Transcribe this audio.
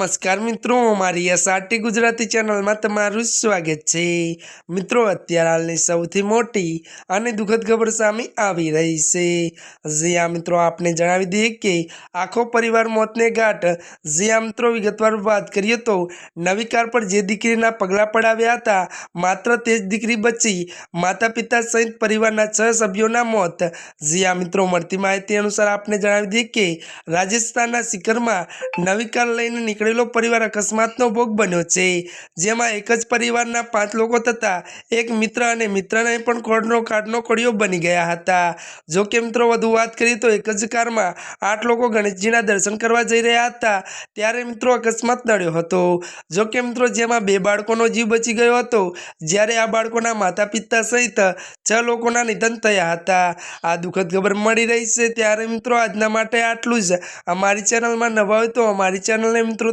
નમસ્કાર મિત્રો, મારી એસઆરટી ગુજરાતી ચેનલમાં તમારું સ્વાગત છે. મિત્રો, અત્યારે હાલની સૌથી મોટી અને દુઃખદ ખબર સામે આવી રહી છે. જ્યાં મિત્રો, આપને જણાવી દઈએ કે આખો પરિવાર મોતને ઘાટ. જ્યાં મિત્રો, વિગતવાર વાત કરીએ તો નવી કાર પર જે દીકરીના પગલાં પડાવ્યા હતા, માત્ર તે જ દીકરી બચી માતા પિતા સહિત પરિવારના છ સભ્યોના મોત. જ્યાં મિત્રો, મળતી માહિતી અનુસાર આપને જણાવી દઈએ કે રાજસ્થાનના શિખરમાં નવી કાર લઈને નીકળેલો પરિવાર અકસ્માતનો ભોગ બન્યો છે. જેમાં એક જ પરિવારના પાંચ લોકો તથા એક મિત્ર અને મિત્રને પણ કોડનો કાટનો કોડિયો બની ગયા હતા. જો કે મિત્રો, વધુ વાત કરીએ તો એક જ કારમાં આઠ લોકો ગણેશજીના દર્શન કરવા જઈ રહ્યા હતા. ત્યારે મિત્રો અકસ્માત નડ્યો હતો. જો કે મિત્રો, જેમાં બે બાળકોનો જીવ બચી ગયો હતો. જ્યારે આ બાળકોના માતા પિતા સહિત છ લોકોના નિધન થયા હતા. આ દુઃખદ ખબર મળી રહી છે. ત્યારે મિત્રો, આજના માટે આટલું જ. અમારી ચેનલમાં નવા હોય તો અમારી ચેનલને મિત્રો